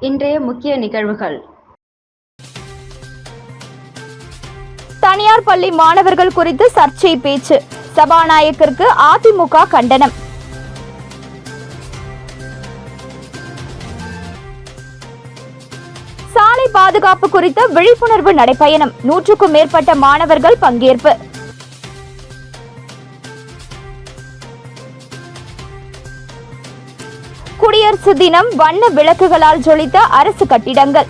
இன்றைய முக்கிய நிகழ்வுகள். தனியார் பள்ளி மாணவர்கள் குறித்து சர்ச்சை பேச்சு. சபாநாயகருக்கு அதிமுக கண்டனம். சாலை பாதுகாப்பு குறித்த விழிப்புணர்வு நடைபயணம். நூற்றுக்கும் மேற்பட்ட மாணவர்கள் பங்கேற்பு. அரசு தினம் வண்ண விளக்குகளால் ஜொலித்த அரசு கட்டிடங்கள்.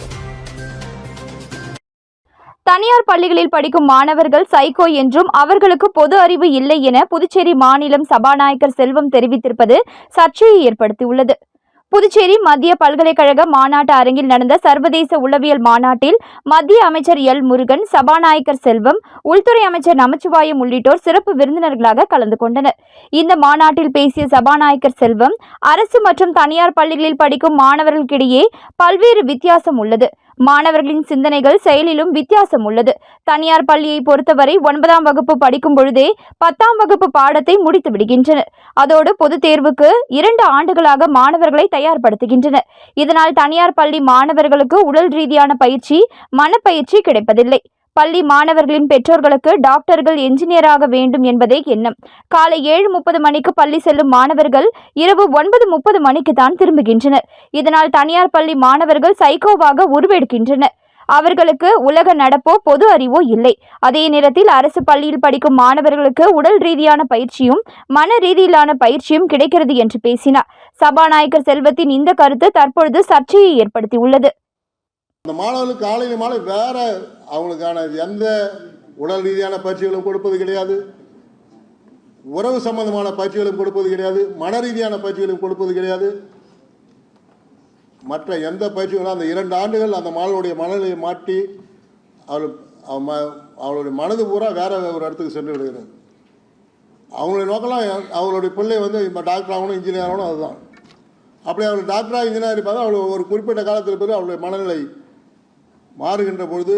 தனியார் பள்ளிகளில் படிக்கும் மாணவர்கள் சைக்கோ என்றும் அவர்களுக்கு பொது அறிவு இல்லை என புதுச்சேரி மாநிலம் சபாநாயகர் செல்வம் தெரிவித்திருப்பது சர்ச்சையை ஏற்படுத்தியுள்ளது. புதுச்சேரி மத்திய பல்கலைக்கழக மாநாட்டு அரங்கில் நடந்த சர்வதேச உளவியல் மாநாட்டில் மத்திய அமைச்சர் எல் முருகன் சபாநாயகர் செல்வம் உள்துறை அமைச்சர் நமச்சிவாயம் உள்ளிட்டோர் சிறப்பு விருந்தினர்களாக கலந்து கொண்டனர். இந்த மாநாட்டில் பேசிய சபாநாயகர் செல்வம் அரசு மற்றும் தனியார் பள்ளிகளில் படிக்கும் மாணவர்களுக்கிடையே பல்வேறு வித்தியாசம் உள்ளது. மாணவர்களின் சிந்தனைகள் செயலிலும் வித்தியாசம் உள்ளது. தனியார் பள்ளியை பொறுத்தவரை ஒன்பதாம் வகுப்பு படிக்கும் பொழுதே பத்தாம் வகுப்பு பாடத்தை முடித்து விடுகின்றனர். அதோடு பொதுத் தேர்வுக்கு இரண்டு ஆண்டுகளாக மாணவர்களை தயார்படுத்துகின்றனர். இதனால் தனியார் பள்ளி மாணவர்களுக்கு உடல் ரீதியான பயிற்சி மனப்பயிற்சி கிடைப்பதில்லை. பள்ளி மாணவர்களின் பெற்றோர்களுக்கு டாக்டர்கள் என்ஜினியராக வேண்டும் என்பதே எண்ணம். காலை ஏழு முப்பது மணிக்கு பள்ளி செல்லும் மாணவர்கள் இரவு ஒன்பது முப்பது மணிக்கு தான் திரும்புகின்றனர். இதனால் தனியார் பள்ளி மாணவர்கள் சைக்கோவாக உருவெடுக்கின்றனர். அவர்களுக்கு உலக நடப்போ பொது அறிவோ இல்லை. அதே நேரத்தில் அரசு பள்ளியில் படிக்கும் மாணவர்களுக்கு உடல் ரீதியான பயிற்சியும் மன ரீதியிலான பயிற்சியும் கிடைக்கிறது என்று பேசினார். சபாநாயகர் செல்வத்தின் இந்த கருத்து தற்பொழுது சர்ச்சையை ஏற்படுத்தியுள்ளது. அந்த மாணவர்களுக்கு காலையில் மாலை வேற அவங்களுக்கான எந்த உடல் ரீதியான பயிற்சிகளும் கொடுப்பது கிடையாது. உறவு சம்பந்தமான பயிற்சிகளும் கொடுப்பது கிடையாது. மன ரீதியான பயிற்சிகளும் கொடுப்பது கிடையாது. மற்ற எந்த பயிற்சிகளும் அந்த இரண்டு ஆண்டுகள் அந்த மாணவருடைய மனநிலையை மாட்டி அவள் அவ ம- அவளுடைய மனது பூரா வேற ஒரு இடத்துக்கு சென்று விடுகிறது. அவங்களுடைய நோக்கம்லாம் அவங்களுடைய பிள்ளை வந்து இப்போ டாக்டர் ஆகணும் இன்ஜினியர் ஆகணும் அதுதான். அப்படி அவள் டாக்டராக இன்ஜினியர் இருப்பாங்க அவள் ஒரு குறிப்பிட்ட காலத்தில் பிறகு அவளுடைய மனநிலை மாறுகின்ற பொழுது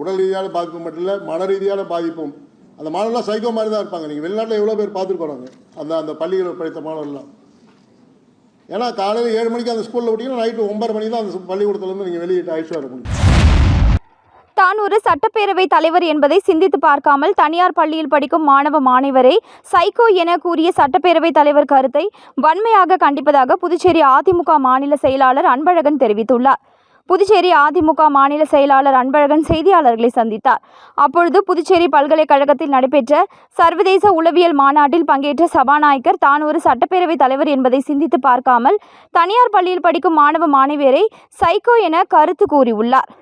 உடல் ரீதியான பாதிப்பு மட்டும் இல்லை மன ரீதியான பாதிப்பும். அந்த மாணவர்லாம் சைக்கோ மாதிரி தான் இருப்பாங்க. நீங்கள் வெளிநாட்டில் எவ்வளோ பேர் பார்த்துருப்பாங்க அந்த அந்த பள்ளிகளில் படித்த மாணவர்கள்லாம். ஏன்னா காலையில் ஏழு மணிக்கு அந்த ஸ்கூலில் விட்டீங்கன்னா நைட்டு ஒன்பது மணிக்கு தான் அந்த பள்ளிக்கூடத்துலேருந்து நீங்கள் வெளியிட்டு அழைச்சிட்டு முடியும் தான் ஒரு சட்டப்பேரவை தலைவர் என்பதை சிந்தித்து பார்க்காமல் தனியார் பள்ளியில் படிக்கும் மாணவ மாணவரை சைக்கோ என கூறிய சட்டப்பேரவை தலைவர் கருத்தை வன்மையாக கண்டிப்பதாக புதுச்சேரி அதிமுக மாநில செயலாளர் அன்பழகன் தெரிவித்துள்ளார். புதுச்சேரி அதிமுக மாநில செயலாளர் அன்பழகன் செய்தியாளர்களை சந்தித்தார். அப்பொழுது புதுச்சேரி பல்கலைக்கழகத்தில் நடைபெற்ற சர்வதேச உளவியல் மாநாட்டில் பங்கேற்ற சபாநாயகர் தான் ஒரு சட்டப்பேரவை தலைவர் என்பதை சிந்தித்து பார்க்காமல் தனியார் பள்ளியில் படிக்கும் மாணவ மாணவியரை சைக்கோ என கருத்து கூறியுள்ளார்.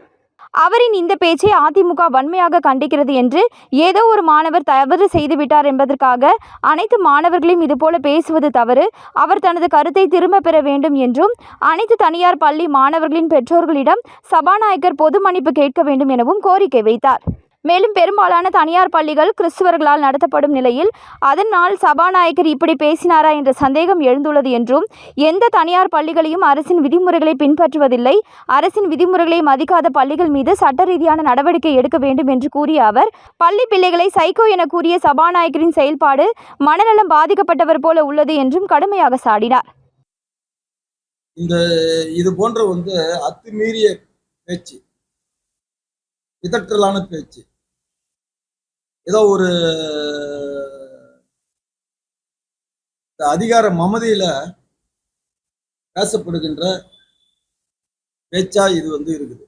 அவரின் இந்த பேச்சை அதிமுக வன்மையாக கண்டிக்கிறது என்று ஏதோ ஒரு மாணவர் தவறு செய்துவிட்டார் என்பதற்காக அனைத்து மாணவர்களையும் இதுபோல பேசுவது தவறு. அவர் தனது கருத்தை திரும்ப பெற வேண்டும் என்றும் அனைத்து தனியார் பள்ளி மாணவர்களின் பெற்றோர்களிடம் சபாநாயகர் பொது மன்னிப்பு கேட்க வேண்டும் எனவும் கோரிக்கை வைத்தார். மேலும் பெரும்பாலான தனியார் பள்ளிகள் கிறிஸ்துவர்களால் நடத்தப்படும் நிலையில் அதனால் சபாநாயகர் இப்படி பேசினாரா என்ற சந்தேகம் எழுந்துள்ளது என்றும் எந்த தனியார் பள்ளிகளையும் அரசின் விதிமுறைகளை பின்பற்றுவதில்லை அரசின் விதிமுறைகளை மதிக்காத பள்ளிகள் மீது சட்ட ரீதியான நடவடிக்கை எடுக்க வேண்டும் என்று கூறிய அவர் பள்ளி பிள்ளைகளை சைக்கோ என கூறிய சபாநாயகரின் செயல்பாடு மனநலம் பாதிக்கப்பட்டவர் போல உள்ளது என்றும் கடுமையாக சாடினார். இந்த இது போன்ற வந்து அத்துமீறிய பேச்சு இதற்றலான பேச்சு ஏதோ ஒரு அதிகார மமதியில பேசப்படுகின்ற பேச்சா இது வந்து இருக்குது.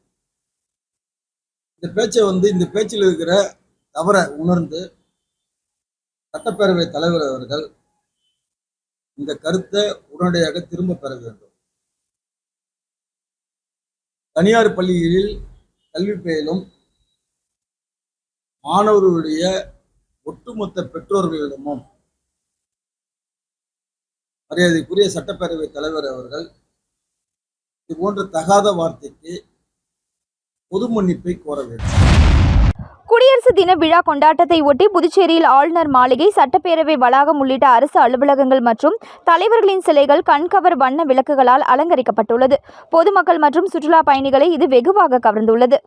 இந்த பேச்சை வந்து இந்த பேச்சில் இருக்கிற தவறை உணர்ந்து சட்டப்பேரவை தலைவர் அவர்கள் இந்த கருத்தை உடனடியாக திரும்ப பெற வேண்டும். தனியார் பள்ளிகளில் கல்வி பயிலும் மாணவர்களுடைய ஒட்டுமொத்த பெற்றோர்களிடமும் மரியாதைக்குரிய சட்டப்பேரவை தலைவர் அவர்கள் இது போன்ற தகாத வார்த்தைக்கு பொது மன்னிப்பை கோர வேண்டும். குடியரசு தின விழா கொண்டாட்டத்தை ஒட்டி புதுச்சேரியில் ஆளுநர் மாளிகை சட்டப்பேரவை வளாகம் உள்ளிட்ட அரசு அலுவலகங்கள் மற்றும் தலைவர்களின் சிலைகள் கண்கவர் வண்ண விளக்குகளால் அலங்கரிக்கப்பட்டுள்ளது. பொதுமக்கள் மற்றும் சுற்றுலா பயணிகளை இது வெகுவாக கவர்ந்துள்ளது.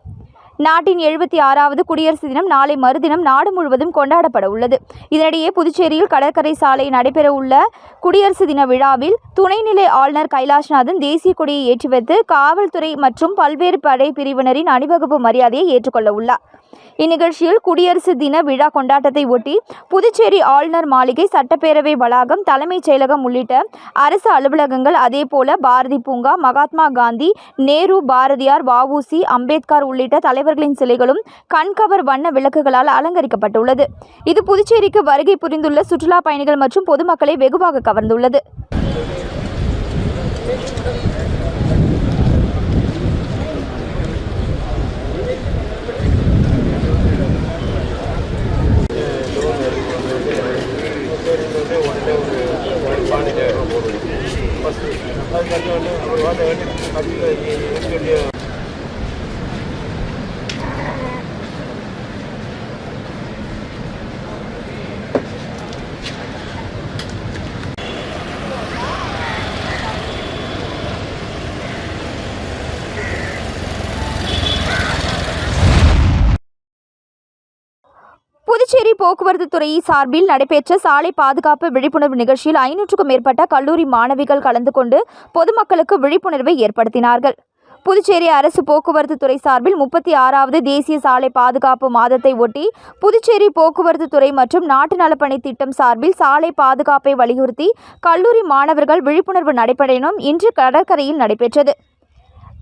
நாட்டின் எழுபத்தி ஆறாவது குடியரசு தினம் நாளை மறுதினம் நாடு முழுவதும் கொண்டாடப்பட உள்ளது. இதனிடையே புதுச்சேரியில் கடற்கரை சாலை நடைபெறவுள்ள குடியரசு தின விழாவில் துணைநிலை ஆளுநர் கைலாஷ்நாதன் தேசிய கொடியை ஏற்றி வைத்து காவல்துறை மற்றும் பல்வேறு படை பிரிவினரின் அணிவகுப்பு மரியாதையை ஏற்றுக்கொள்ள உள்ளார். இந்நிகழ்ச்சியில் குடியரசு தின விழா கொண்டாட்டத்தை ஒட்டி புதுச்சேரி ஆளுநர் மாளிகை சட்டப்பேரவை வளாகம் தலைமைச் செயலகம் உள்ளிட்ட அரசு அலுவலகங்கள் அதேபோல பாரதி பூங்கா மகாத்மா காந்தி நேரு பாரதியார் வஉசி அம்பேத்கர் உள்ளிட்ட தலைவர்களின் சிலைகளும் கண்கவர் வண்ண விளக்குகளால் அலங்கரிக்கப்பட்டுள்ளது. இது புதுச்சேரிக்கு வருகை புரிந்துள்ள சுற்றுலா பயணிகள் மற்றும் பொதுமக்களை வெகுவாக கவர்ந்துள்ளது. புதுச்சேரி போக்குவரத்து துறை சார்பில் நடைபெற்ற சாலை பாதுகாப்பு விழிப்புணர்வு நிகழ்ச்சியில் ஐநூற்றுக்கும் மேற்பட்ட கல்லூரி மாணவிகள் கலந்து கொண்டு பொதுமக்களுக்கு விழிப்புணர்வை ஏற்படுத்தினார்கள். புதுச்சேரி அரசு போக்குவரத்து துறை சார்பில் முப்பத்தி ஆறாவது தேசிய சாலை பாதுகாப்பு மாதத்தை ஒட்டி புதுச்சேரி போக்குவரத்து துறை மற்றும் நாட்டு நலப்பணி திட்டம் சார்பில் சாலை பாதுகாப்பை வலியுறுத்தி கல்லூரி மாணவர்கள் விழிப்புணர்வு நடைபெறணும் இன்று கடற்கரையில் நடைபெற்றது.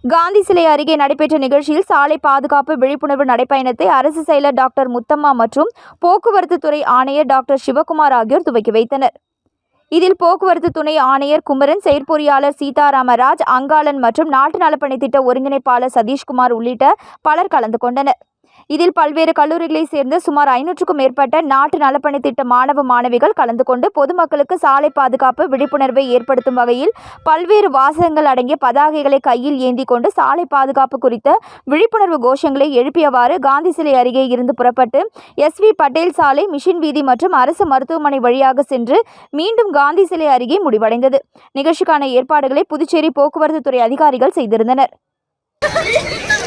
காந்தி சிலை அருகே நடைபெற்ற நிகழ்ச்சியில் சாலை பாதுகாப்பு விழிப்புணர்வு நடைப்பயணத்தை அரசு செயலர் டாக்டர் முத்தம்மா மற்றும் போக்குவரத்து துறை ஆணையர் டாக்டர் சிவகுமார் ஆகியோர் துவக்கி வைத்தனர். இதில் போக்குவரத்து துணை ஆணையர் குமரன் செயற்பொறியாளர் சீதாராமராஜ் அங்காளன் மற்றும் நாட்டு நலப்பணி திட்ட ஒருங்கிணைப்பாளர் சதீஷ்குமார் உள்ளிட்ட பலர் கலந்து கொண்டனர். இதில் பல்வேறு கல்லூரிகளைச் சேர்ந்த சுமார் ஐநூற்றுக்கும் மேற்பட்ட நாட்டு நலப்பணி திட்ட மாணவ மாணவிகள் கலந்து கொண்டு பொதுமக்களுக்கு சாலை பாதுகாப்பு விழிப்புணர்வை ஏற்படுத்தும் வகையில் பல்வேறு வாசகங்கள் அடங்கிய பதாகைகளை கையில் ஏந்தி கொண்டு சாலை பாதுகாப்பு குறித்த விழிப்புணர்வு கோஷங்களை எழுப்பியவாறு காந்தி சிலை அருகே இருந்து புறப்பட்டு எஸ்வி பட்டேல் சாலை மிஷின் வீதி மற்றும் அரசு மருத்துவமனை வழியாக சென்று மீண்டும் காந்தி சிலை அருகே முடிவடைந்தது. நிகழ்ச்சிக்கான ஏற்பாடுகளை புதுச்சேரி போக்குவரத்து துறை அதிகாரிகள் செய்திருந்தனர்.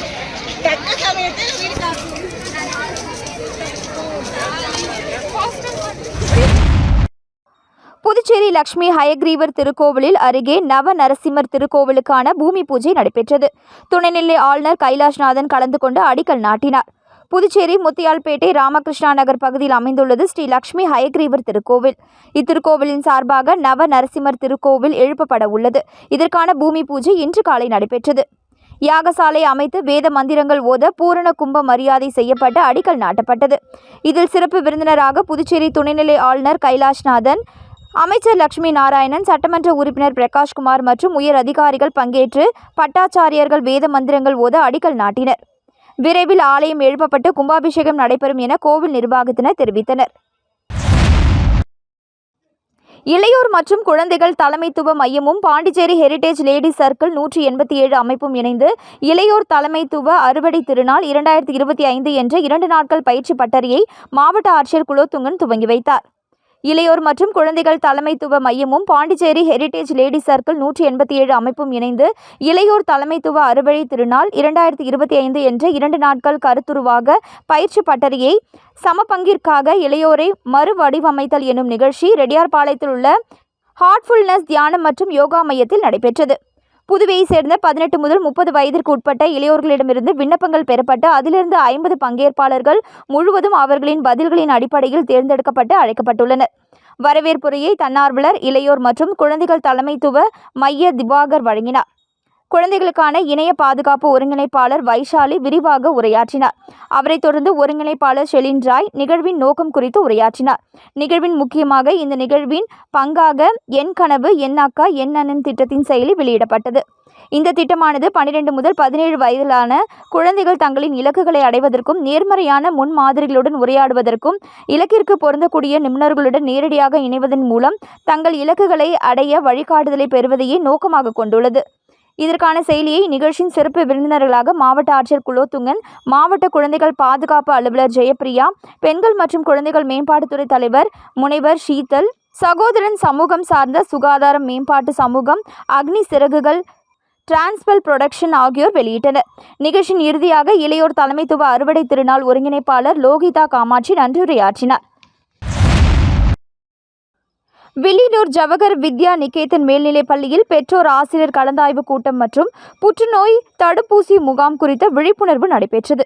புதுச்சேரி லட்சுமி ஹயக்ரீவர் திருக்கோவிலில் அருகே நவ நரசிம்மர் திருக்கோவிலுக்கான பூமி பூஜை நடைபெற்றது. துணைநிலை ஆளுநர் கைலாஷ்நாதன் கலந்து கொண்டு அடிக்கல் நாட்டினார். புதுச்சேரி முத்தியால்பேட்டை ராமகிருஷ்ணா நகர் பகுதியில் அமைந்துள்ளது ஸ்ரீ லட்சுமி ஹயக்ரீவர் திருக்கோவில். இத்திருக்கோவிலின் சார்பாக நவ நரசிம்மர் திருக்கோவில் எழுப்பப்பட உள்ளது. இதற்கான பூமி பூஜை இன்று காலை நடைபெற்றது. யாகசாலை அமைத்து வேத மந்திரங்கள் ஓத பூரண கும்ப மரியாதை செய்யப்பட்டு அடிக்கல் நாட்டப்பட்டது. இதில் சிறப்பு விருந்தினராக புதுச்சேரி துணைநிலை ஆளுநர் கைலாஷ்நாதன் அமைச்சர் லட்சுமி நாராயணன் சட்டமன்ற உறுப்பினர் பிரகாஷ்குமார் மற்றும் உயர் அதிகாரிகள் பங்கேற்று பட்டாச்சாரியர்கள் வேத மந்திரங்கள் ஓத அடிக்கல் நாட்டினர். விரைவில் ஆலயம் எழுப்பப்பட்டு கும்பாபிஷேகம் நடைபெறும் என கோவில் நிர்வாகத்தினர் தெரிவித்தனர். இளையோர் மற்றும் குழந்தைகள் தலைமைத்துவ மையமும் பாண்டிச்சேரி ஹெரிடேஜ் லேடி சர்க்கிள் நூற்றி எண்பத்தி ஏழு அமைப்பும் இணைந்து இளையோர் தலைமைத்துவ அறுவடை திருநாள் இரண்டாயிரத்தி இருபத்தி ஐந்து என்ற இரண்டு நாட்கள் பயிற்சி பட்டறையை மாவட்ட ஆட்சியர் குலோத்துங்கன் துவங்கி வைத்தார். இளையோர் மற்றும் குழந்தைகள் தலைமைத்துவ மையமும் பாண்டிச்சேரி ஹெரிடேஜ் லேடி சர்க்கிள் நூற்றி எண்பத்தி ஏழு அமைப்பும் இணைந்து இளையோர் தலைமைத்துவ அறுவடை திருநாள் இரண்டாயிரத்தி இருபத்தி ஐந்து என்ற இரண்டு நாட்கள் கருத்துருவாக பயிற்சி பட்டறையை சமபங்கிற்காக இளையோரை மறுவடிவமைத்தல் எனும் நிகழ்ச்சி ரெடியார்பாளையத்தில் உள்ள ஹார்ட்ஃபுல்னஸ் தியானம் மற்றும் யோகா மையத்தில் நடைபெற்றது. புதுவையை சேர்ந்த பதினெட்டு முதல் முப்பது வயதிற்கு உட்பட்ட இளையோர்களிடமிருந்து விண்ணப்பங்கள் பெறப்பட்டு அதிலிருந்து ஐம்பது பங்கேற்பாளர்கள் முழுவதும் அவர்களின் பதில்களின் அடிப்படையில் தேர்ந்தெடுக்கப்பட்டு அழைக்கப்பட்டுள்ளனர். வரவேற்புரையை தன்னார்வலர் இளையோர் மற்றும் குழந்தைகள் தலைமைத்துவ மைய திவாகர் வழங்கினார். குழந்தைகளுக்கான இணைய பாதுகாப்பு ஒருங்கிணைப்பாளர் வைஷாலி விரிவாக உரையாற்றினார். அவரைத் தொடர்ந்து ஒருங்கிணைப்பாளர் ஷெலின் ராய் நிகழ்வின் நோக்கம் குறித்து உரையாற்றினார். நிகழ்வின் முக்கியமாக இந்த நிகழ்வின் பங்காக என் கனவு என் அக்கா என் அண்ணன் திட்டத்தின் செயலி வெளியிடப்பட்டது. இந்த திட்டமானது பன்னிரண்டு முதல் பதினேழு வயதிலான குழந்தைகள் தங்களின் இலக்குகளை அடைவதற்கும் நேர்மறையான முன்மாதிரிகளுடன் உரையாடுவதற்கும் இலக்கிற்கு பொருந்தக்கூடிய நிபுணர்களுடன் நேரடியாக இணைவதன் மூலம் தங்கள் இலக்குகளை அடைய வழிகாட்டுதலை பெறுவதையே நோக்கமாக கொண்டுள்ளது. இதற்கான செயலியை நிகழ்ச்சியின் சிறப்பு விருந்தினர்களாக மாவட்ட ஆட்சியர் குலோத்துங்கன் மாவட்ட குழந்தைகள் பாதுகாப்பு அலுவலர் ஜெயப்பிரியா பெண்கள் மற்றும் குழந்தைகள் மேம்பாட்டுத்துறை தலைவர் முனைவர் ஷீதல் சகோதரன் சமூகம் சார்ந்த சுகாதார மேம்பாட்டு சமூகம் அக்னி சிறகுகள் டிரான்ஸ்பல் புரொடக்ஷன் ஆகியோர் வெளியிட்டனர். நிகழ்ச்சியின் இறுதியாக இளையோர் தலைமைத்துவ அறுவடை திருநாள் ஒருங்கிணைப்பாளர் லோகிதா காமாட்சி நன்றியுரையாற்றினார். வில்லியனூர் ஜவஹர் வித்யா நிகேதன் மேல்நிலைப் பள்ளியில் பெற்றோர் ஆசிரியர் கலந்தாய்வு கூட்டம் மற்றும் புற்றுநோய் தடுப்பூசி முகாம் குறித்த விழிப்புணர்வு நடைபெற்றது.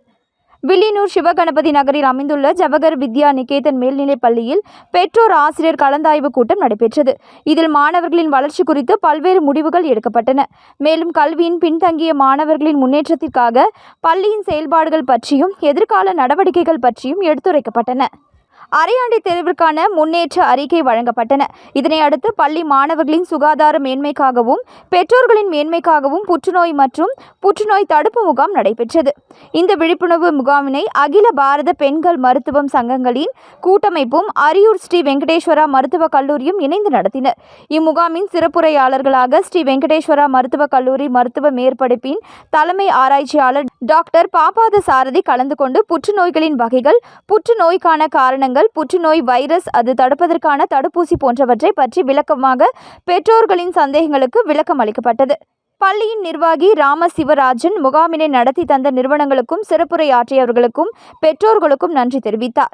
வில்லியனூர் சிவகணபதி நகரில் அமைந்துள்ள ஜவஹர் வித்யா நிகேதன் மேல்நிலைப் பள்ளியில் பெற்றோர் ஆசிரியர் கலந்தாய்வு கூட்டம் நடைபெற்றது. இதில் மாணவர்களின் வளர்ச்சி குறித்து பல்வேறு முடிவுகள் எடுக்கப்பட்டன. மேலும் கல்வியின் பின்தங்கிய மாணவர்களின் முன்னேற்றத்திற்காக பள்ளியின் செயல்பாடுகள் பற்றியும் எதிர்கால நடவடிக்கைகள் பற்றியும் எடுத்துரைக்கப்பட்டன. அரையாண்டு தேர்விற்கான முன்னேற்ற அறிக்கை வழங்கப்பட்டன. இதனை அடுத்து பள்ளி மாணவர்களின் சுகாதார மேன்மைக்காகவும் பெற்றோர்களின் மேன்மைக்காகவும் புற்றுநோய் மற்றும் புற்றுநோய் தடுப்பு முகாம் நடைபெற்றது. இந்த விழிப்புணர்வு முகாமினை அகில பாரத பெண்கள் மருத்துவம் சங்கங்களின் கூட்டமைப்பும் அரியூர் ஸ்ரீ வெங்கடேஸ்வரா மருத்துவக் கல்லூரியும் இணைந்து நடத்தினர். இம்முகாமின் சிறப்புரையாளர்களாக ஸ்ரீ வெங்கடேஸ்வரா மருத்துவக் கல்லூரி மருத்துவ மேற்படிப்பின் தலைமை ஆராய்ச்சியாளர் டாக்டர் பாபாத சாரதி கலந்து கொண்டு புற்றுநோய்களின் வகைகள் புற்றுநோய்க்கான காரணங்கள் புற்றுநோய் வைரஸ் அது தடுப்பதற்கான தடுப்பூசி போன்றவற்றை பற்றி விளக்கமாக பெற்றோர்களின் சந்தேகங்களுக்கு விளக்கம் அளிக்கப்பட்டது. பள்ளியின் நிர்வாகி ராம சிவராஜன் முகாமினை நடத்தி தந்த நிறுவனங்களுக்கும் சிறப்புரையாற்றியவர்களுக்கும் பெற்றோர்களுக்கும் நன்றி தெரிவித்தார்.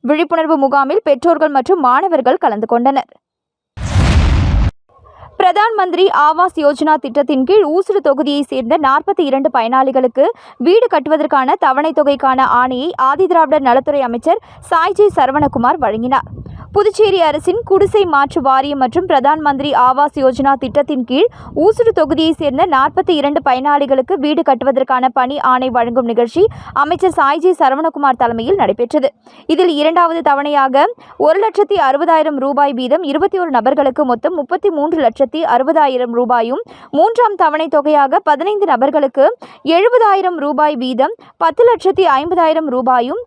விழிப்புணர்வு முகாமில் பெற்றோர்கள் மற்றும் மாணவர்கள் கலந்து கொண்டனர். பிரதான் மந்திரி ஆவாஸ் யோஜனா திட்டத்தின் கீழ் ஊசுடு தொகுதியைச் சேர்ந்த நாற்பத்தி இரண்டு பயனாளிகளுக்கு வீடு கட்டுவதற்கான தவணைத் தொகைக்கான ஆணையை ஆதிதிராவிடர் நலத்துறை அமைச்சர் சாய்ஜி சரவணகுமார் வழங்கினார். புதுச்சேரி அரசின் குடிசை மாற்று வாரியம் மற்றும் பிரதான் மந்திரி ஆவாஸ் யோஜனா திட்டத்தின் கீழ் ஊசுடு தொகுதியைச் சேர்ந்த நாற்பத்தி இரண்டு பயனாளிகளுக்கு வீடு கட்டுவதற்கான பணி ஆணை வழங்கும் நிகழ்ச்சி அமைச்சர் சாய்ஜி சரவணகுமார் தலைமையில் நடைபெற்றது. இதில் இரண்டாவது தவணையாக ஒரு லட்சத்தி அறுபதாயிரம் ரூபாய் வீதம் இருபத்தி ஒரு நபர்களுக்கு மொத்தம் முப்பத்தி மூன்று லட்சத்தி அறுபதாயிரம் ரூபாயும் மூன்றாம் தவணை தொகையாக பதினைந்து நபர்களுக்கு எழுபதாயிரம் ரூபாய் வீதம் பத்து லட்சத்தி ஐம்பதாயிரம் ரூபாயும்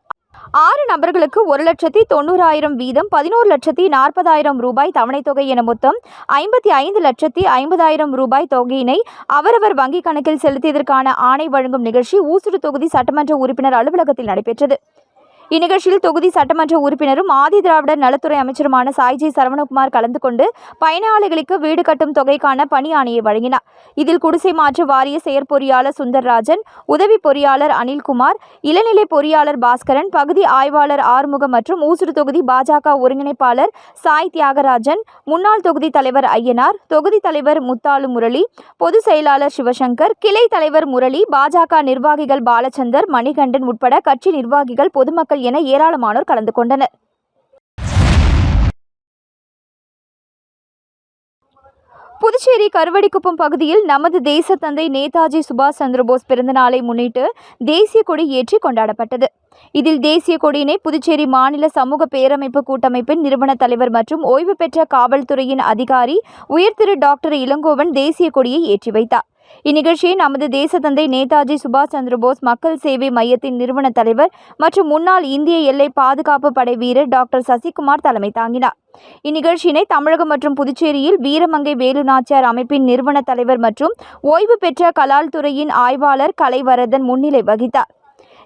ஆறு நபர்களுக்கு ஒரு லட்சத்தி தொண்ணூறாயிரம் வீதம் பதினோரு லட்சத்தி நாற்பதாயிரம் ரூபாய் தவணைத் தொகை என மொத்தம் ஐம்பத்தி ஐந்து லட்சத்தி ஐம்பதாயிரம் ரூபாய் தொகையினை அவரவர் வங்கிக் கணக்கில் செலுத்தியதற்கான ஆணை வழங்கும் நிகழ்ச்சி ஊசுடு தொகுதி சட்டமன்ற உறுப்பினர் அலுவலகத்தில் நடைபெற்றது. இந்நிகழ்ச்சியில் தொகுதி சட்டமன்ற உறுப்பினரும் ஆதி திராவிடர் நலத்துறை அமைச்சருமான சாய்ஜி சரவணகுமார் கலந்து கொண்டு பயனாளிகளுக்கு வீடு கட்டும் தொகைக்கான பணி ஆணையை வழங்கினார். இதில் குடிசை மாற்று வாரிய செயற்பொறியாளர் சுந்தர்ராஜன் உதவி பொறியாளர் அனில்குமார் இளநிலை பொறியாளர் பாஸ்கரன் பகுதி ஆய்வாளர் ஆறுமுகம் மற்றும் ஊசுடு தொகுதி பாஜக ஒருங்கிணைப்பாளர் சாய் தியாகராஜன் முன்னாள் தொகுதி தலைவர் ஐயனார் தொகுதி தலைவர் முத்தாலு முரளி பொதுச் செயலாளர் சிவசங்கர் கிளை தலைவர் முரளி பாஜக நிர்வாகிகள் பாலச்சந்தர் மணிகண்டன் உட்பட கட்சி நிர்வாகிகள் பொதுமக்கள் என ஏராளமானோர் கலந்து கொண்டனர். புதுச்சேரி கருவடிக்குப்பம் பகுதியில் நமது தேச தந்தை நேதாஜி சுபாஷ் சந்திரபோஸ் பிறந்தநாளை முன்னிட்டு தேசிய கொடி ஏற்றி கொண்டாடப்பட்டது. இதில் தேசிய கொடியினை புதுச்சேரி மாநில சமூக பேரமைப்பு கூட்டமைப்பின் நிறுவன தலைவர் மற்றும் ஓய்வு பெற்ற காவல்துறையின் அதிகாரி உயர்திரு டாக்டர் இளங்கோவன் தேசிய கொடியை ஏற்றி வைத்தார். இந்நிகழ்ச்சியை நமது தேசத்தந்தை நேதாஜி சுபாஷ் சந்திரபோஸ் மக்கள் சேவை மையத்தின் நிறுவன தலைவர் மற்றும் முன்னாள் இந்திய எல்லை பாதுகாப்பு படை வீரர் டாக்டர் சசிகுமார் தலைமை தாங்கினார். இந்நிகழ்ச்சியினை தமிழகம் மற்றும் புதுச்சேரியில் வீரமங்கை வேலுநாச்சியார் அமைப்பின் நிறுவன தலைவர் மற்றும் ஓய்வு பெற்ற கலால் துறையின் ஆய்வாளர் கலைவரதன் முன்னிலை வகித்தார்.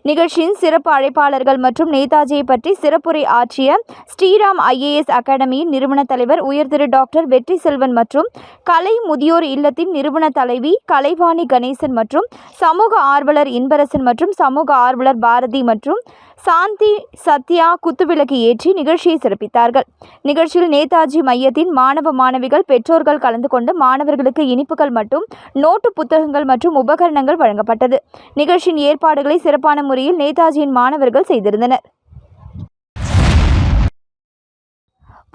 நிகழ்ச்சியின் சிறப்பு அழைப்பாளர்கள் மற்றும் நேதாஜியை பற்றி சிறப்புரை ஆற்றிய ஸ்ரீராம் ஐஏஎஸ் அகாடமியின் நிறுவன தலைவர் உயர்திரு டாக்டர் வெற்றி செல்வன் மற்றும் கலை முதியோர் இல்லத்தின் நிறுவன தலைவி கலைவாணி கணேசன் மற்றும் சமூக ஆர்வலர் இன்பரசன் மற்றும் சமூக ஆர்வலர் பாரதி மற்றும் சாந்தி சத்யா குத்துவிளக்கு ஏற்றி நிகழ்ச்சியை சிறப்பித்தார்கள். நிகழ்ச்சியில் நேதாஜி மையத்தின் மாணவ மாணவிகள் பெற்றோர்கள் கலந்து கொண்டு மாணவர்களுக்கு இனிப்புகள் மற்றும் நோட்டு புத்தகங்கள் மற்றும் உபகரணங்கள் வழங்கப்பட்டது. நிகழ்ச்சியின் ஏற்பாடுகளை சிறப்பான முறையில் நேதாஜியின் மாணவர்கள் செய்திருந்தனர்.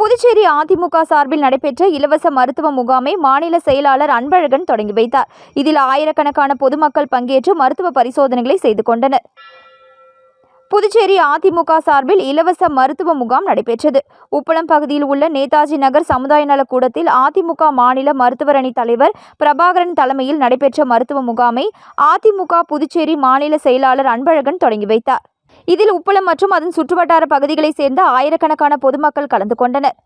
புதுச்சேரி அதிமுக சார்பில் நடைபெற்ற இலவச மருத்துவ முகாமை மாநில செயலாளர் அன்பழகன் தொடங்கி வைத்தார். இதில் ஆயிரக்கணக்கான பொதுமக்கள் பங்கேற்று மருத்துவ பரிசோதனைகளை செய்து கொண்டனர். புதுச்சேரி அதிமுக சார்பில் இலவச மருத்துவ முகாம் நடைபெற்றது. உப்பளம் பகுதியில் உள்ள நேதாஜி நகர் சமுதாய நலக்கூடத்தில் அதிமுக மாநில மருத்துவர் அணி தலைவர் பிரபாகரன் தலைமையில் நடைபெற்ற மருத்துவ முகாமை அதிமுக புதுச்சேரி மாநில செயலாளர் அன்பழகன் தொடங்கி வைத்தார். இதில் உப்பளம் மற்றும் அதன் சுற்றுவட்டார பகுதிகளைச் சேர்ந்த ஆயிரக்கணக்கான பொதுமக்கள் கலந்து கொண்டனர்.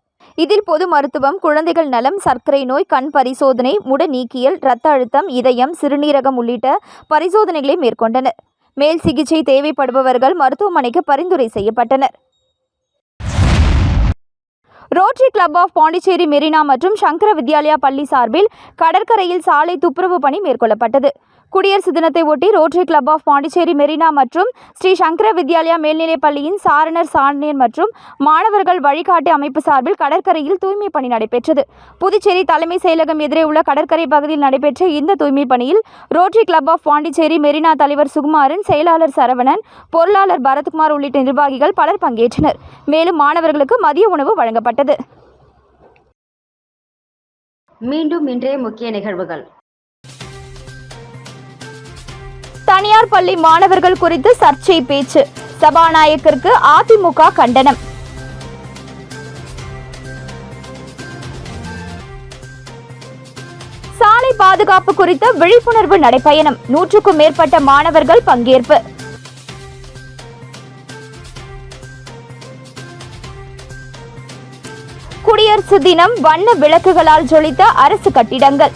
இதில் பொது மருத்துவம் குழந்தைகள் நலம் சர்க்கரை நோய் கண் பரிசோதனை முட நீக்கியல் இரத்த அழுத்தம் இதயம் சிறுநீரகம் உள்ளிட்ட பரிசோதனைகளை மேற்கொண்டனர். மேல் சிகிச்சை தேவைப்படுபவர்கள் மருத்துவமனைக்கு பரிந்துரை செய்யப்பட்டனர். Rotary Club of Pondicherry Marina மற்றும் சங்கர வித்யாலயா பள்ளி சார்பில் கடற்கரையில் சாலை துப்புரவு பணி மேற்கொள்ளப்பட்டது. குடியரசு தினத்தை ஒட்டி Rotary Club of Pondicherry Marina மற்றும் ஸ்ரீ சங்கர வித்யாலயா மேல்நிலைப் பள்ளியின் சாரணர் சாரணியர் மற்றும் மாணவர்கள் வழிகாட்டி அமைப்பு சார்பில் கடற்கரையில் தூய்மை பணி நடைபெற்றது. புதுச்சேரி தலைமை செயலகம் எதிரே உள்ள கடற்கரை பகுதியில் நடைபெற்ற இந்த தூய்மை பணியில் Rotary Club of Pondicherry Marina தலைவர் சுகுமாரன் செயலாளர் சரவணன் பொருளாளர் பரத்குமார் உள்ளிட்ட நிர்வாகிகள் பலர் பங்கேற்றனர். மேலும் மாணவர்களுக்கு மதிய உணவு வழங்கப்பட்டது. மீண்டும் இன்றைய முக்கிய நிகழ்வுகள். தனியார் பள்ளி மாணவர்கள் குறித்து சர்ச்சை பேச்சு. சபாநாயகருக்கு அதிமுக கண்டனம். சாலை பாதுகாப்பு குறித்த விழிப்புணர்வு நடைப்பயணம் நூற்றுக்கும் மேற்பட்ட மாணவர்கள் பங்கேற்பு. குடியரசு தினம் வண்ண விளக்குகளால் ஜொலித்த அரசு கட்டிடங்கள்.